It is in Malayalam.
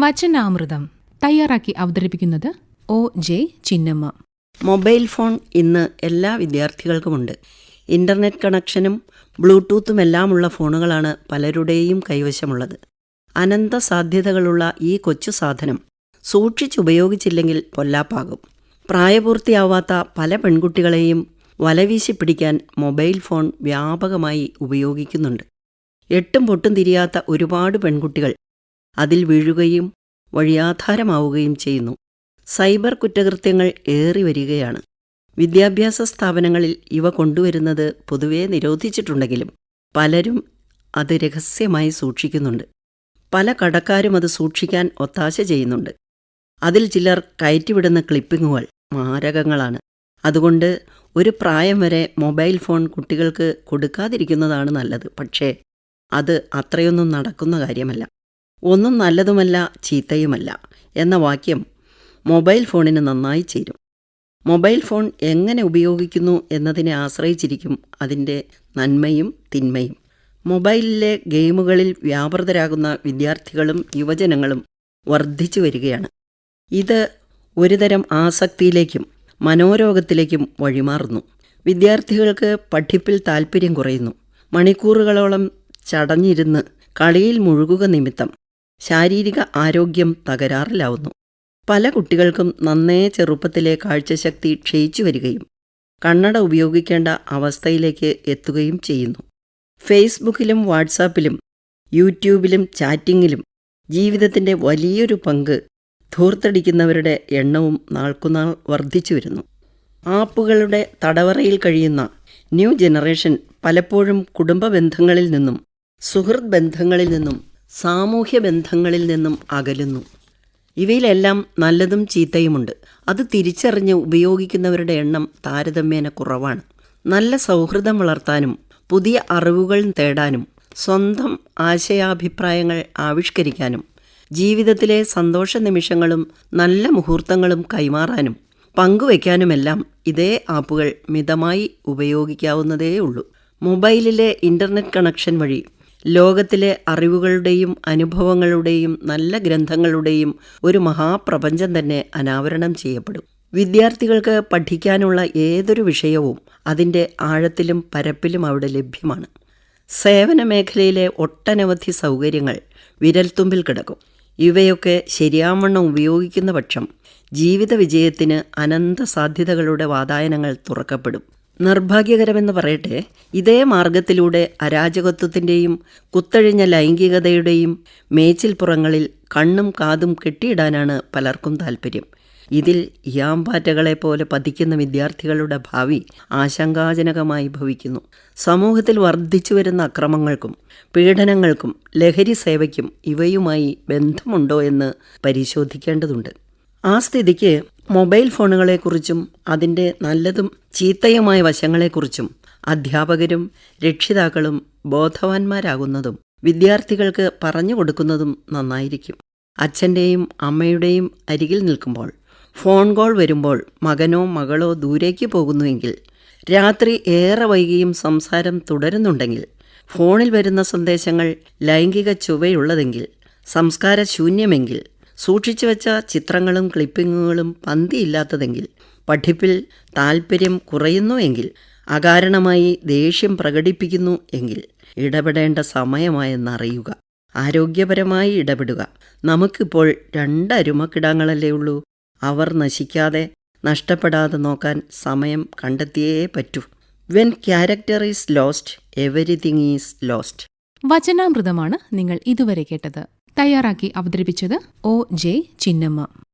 വചനാമൃതം തയ്യാറാക്കി അവതരിപ്പിക്കുന്നത് O. J. Chinnamma. Mobile phone ഇന്ന് എല്ലാ വിദ്യാർത്ഥികൾക്കുമുണ്ട്. ഇന്റർനെറ്റ് കണക്ഷനും ബ്ലൂടൂത്തും എല്ലാമുള്ള ഫോണുകളാണ് പലരുടെയും കൈവശമുള്ളത്. അനന്ത സാധ്യതകളുള്ള ഈ കൊച്ചു സാധനം സൂക്ഷിച്ചുപയോഗിച്ചില്ലെങ്കിൽ പൊല്ലാപ്പാകും. പ്രായപൂർത്തിയാവാത്ത പല പെൺകുട്ടികളെയും വലവീശി പിടിക്കാൻ മൊബൈൽ ഫോൺ വ്യാപകമായി ഉപയോഗിക്കുന്നുണ്ട്. എട്ടും പൊട്ടും തിരിയാത്ത ഒരുപാട് പെൺകുട്ടികൾ അതിൽ വീഴുകയും വഴിയാധാരമാവുകയും ചെയ്യുന്നു. സൈബർ കുറ്റകൃത്യങ്ങൾ ഏറി വരികയാണ്. വിദ്യാഭ്യാസ സ്ഥാപനങ്ങളിൽ ഇവ കൊണ്ടുവരുന്നത് പൊതുവെ നിരോധിച്ചിട്ടുണ്ടെങ്കിലും പലരും അത് രഹസ്യമായി സൂക്ഷിക്കുന്നുണ്ട്. പല കടക്കാരും അത് സൂക്ഷിക്കാൻ ഒത്താശ ചെയ്യുന്നുണ്ട്. അതിൽ ചിലർ കയറ്റിവിടുന്ന ക്ലിപ്പിങ്ങുകൾ മാരകങ്ങളാണ്. അതുകൊണ്ട് ഒരു പ്രായം വരെ മൊബൈൽ ഫോൺ കുട്ടികൾക്ക് കൊടുക്കാതിരിക്കുന്നതാണ് നല്ലത്. പക്ഷേ അത് അത്രയൊന്നും നടക്കുന്ന കാര്യമല്ല. ഒന്നും നല്ലതുമല്ല ചീത്തയുമല്ല എന്ന വാക്യം മൊബൈൽ ഫോണിന് നന്നായി ചേരും. മൊബൈൽ ഫോൺ എങ്ങനെ ഉപയോഗിക്കുന്നു എന്നതിനെ ആശ്രയിച്ചിരിക്കും അതിന്റെ നന്മയും തിന്മയും. മൊബൈലിലെ ഗെയിമുകളിൽ വ്യാപൃതരാകുന്ന വിദ്യാർത്ഥികളും യുവജനങ്ങളും വർദ്ധിച്ചു വരികയാണ്. ഇത് ഒരുതരം ആസക്തിയിലേക്കും മനോരോഗത്തിലേക്കും വഴിമാറുന്നു. വിദ്യാർത്ഥികൾക്ക് പഠിപ്പിൽ താൽപ്പര്യം കുറയുന്നു. മണിക്കൂറുകളോളം ചടഞ്ഞിരുന്ന് കളിയിൽ മുഴുകുക നിമിത്തം ശാരീരിക ആരോഗ്യം തകരാറിലാവുന്നു. പല കുട്ടികൾക്കും നന്നേ ചെറുപ്പത്തിലെ കാഴ്ചശക്തി ക്ഷയിച്ചു വരികയും കണ്ണട ഉപയോഗിക്കേണ്ട അവസ്ഥയിലേക്ക് എത്തുകയും ചെയ്യുന്നു. ഫേസ്ബുക്കിലും വാട്സാപ്പിലും യൂട്യൂബിലും ചാറ്റിങ്ങിലും ജീവിതത്തിന്റെ വലിയൊരു പങ്ക് ധൂർത്തടിക്കുന്നവരുടെ എണ്ണവും നാൾക്കുനാൾ വർദ്ധിച്ചു വരുന്നു. ആപ്പുകളുടെ തടവറയിൽ കഴിയുന്ന ന്യൂ ജനറേഷൻ പലപ്പോഴും കുടുംബ ബന്ധങ്ങളിൽ നിന്നും സുഹൃത്ത് ബന്ധങ്ങളിൽ നിന്നും സാമൂഹ്യ ബന്ധങ്ങളിൽ നിന്നും അകലുന്നു. ഇവയിലെല്ലാം നല്ലതും ചീത്തയുമുണ്ട്. അത് തിരിച്ചറിഞ്ഞ് ഉപയോഗിക്കുന്നവരുടെ എണ്ണം താരതമ്യേന കുറവാണ്. നല്ല സൗഹൃദം വളർത്താനും പുതിയ അറിവുകൾ തേടാനും സ്വന്തം ആശയാഭിപ്രായങ്ങൾ ആവിഷ്കരിക്കാനും ജീവിതത്തിലെ സന്തോഷ നിമിഷങ്ങളും നല്ല മുഹൂർത്തങ്ങളും കൈമാറാനും പങ്കുവയ്ക്കാനുമെല്ലാം ഇതേ ആപ്പുകൾ മിതമായി ഉപയോഗിക്കാവുന്നതേയുള്ളൂ. മൊബൈലിലെ ഇന്റർനെറ്റ് കണക്ഷൻ വഴി ലോകത്തിലെ അറിവുകളുടെയും അനുഭവങ്ങളുടെയും നല്ല ഗ്രന്ഥങ്ങളുടെയും ഒരു മഹാപ്രപഞ്ചം തന്നെ അനാവരണം ചെയ്യപ്പെടും. വിദ്യാർത്ഥികൾക്ക് പഠിക്കാനുള്ള ഏതൊരു വിഷയവും അതിന്റെ ആഴത്തിലും പരപ്പിലും അവിടെ ലഭ്യമാണ്. സേവന മേഖലയിലെ ഒട്ടനവധി സൗകര്യങ്ങൾ വിരൽത്തുമ്പിൽ കിടക്കും. ഇവയൊക്കെ ശരിയാവണ്ണം ഉപയോഗിക്കുന്ന പക്ഷം ജീവിത വിജയത്തിന് അനന്ത സാധ്യതകളുടെ വാതായനങ്ങൾ തുറക്കപ്പെടും. നിർഭാഗ്യകരമെന്ന് പറയട്ടെ ഇതേ മാർഗത്തിലൂടെ അരാജകത്വത്തിന്റെയും കുത്തഴിഞ്ഞ ലൈംഗികതയുടെയും മേച്ചിൽപ്പുറങ്ങളിൽ കണ്ണും കാതും കെട്ടിയിടാനാണ് പലർക്കും താൽപ്പര്യം ഇതിൽ യാമ്പാറ്റകളെ പോലെ പതിക്കുന്ന വിദ്യാർത്ഥികളുടെ ഭാവി ആശങ്കാജനകമായി ഭവിക്കുന്നു. സമൂഹത്തിൽ വർദ്ധിച്ചു വരുന്ന അക്രമങ്ങൾക്കും പീഡനങ്ങൾക്കും ലഹരി സേവയ്ക്കും ഇവയുമായി ബന്ധമുണ്ടോ എന്ന് പരിശോധിക്കേണ്ടതുണ്ട്. ആ സ്ഥിതിക്ക് മൊബൈൽ ഫോണുകളെക്കുറിച്ചും അതിന്റെ നല്ലതും ചീത്തയുമായ വശങ്ങളെക്കുറിച്ചും അധ്യാപകരും രക്ഷിതാക്കളും ബോധവാന്മാരാകുന്നതും വിദ്യാർത്ഥികൾക്ക് പറഞ്ഞു കൊടുക്കുന്നതും നന്നായിരിക്കും. അച്ഛന്റെയും അമ്മയുടെയും അരികിൽ നിൽക്കുമ്പോൾ ഫോൺ കോൾ വരുമ്പോൾ മകനോ മകളോ ദൂരേക്ക് പോകുന്നുവെങ്കിൽ രാത്രി ഏറെ വൈകിയും സംസാരം തുടരുന്നുണ്ടെങ്കിൽ ഫോണിൽ വരുന്ന സന്ദേശങ്ങൾ ലൈംഗിക ചുവയുള്ളതെങ്കിൽ സംസ്കാരശൂന്യമെങ്കിൽ സൂക്ഷിച്ചു വെച്ച ചിത്രങ്ങളും ക്ലിപ്പിങ്ങുകളും പന്തിയില്ലാത്തതെങ്കിൽ പഠിപ്പിൽ താൽപ്പര്യം കുറയുന്നു എങ്കിൽ അകാരണമായി ദേഷ്യം പ്രകടിപ്പിക്കുന്നു എങ്കിൽ ഇടപെടേണ്ട സമയമായെന്നറിയുക ആരോഗ്യപരമായി ഇടപെടുക. നമുക്കിപ്പോൾ രണ്ട് അരുമക്കിടാങ്ങളല്ലേ ഉള്ളൂ. അവർ നശിക്കാതെ നഷ്ടപ്പെടാതെ നോക്കാൻ സമയം കണ്ടെത്തിയേ പറ്റൂ. When character is lost everything is lost വചനാമൃതമാണ് നിങ്ങൾ ഇതുവരെ കേട്ടത്. തയ്യാറാക്കി അവതരിപ്പിച്ചത് ഒ ജെ ചിന്നമ്മ.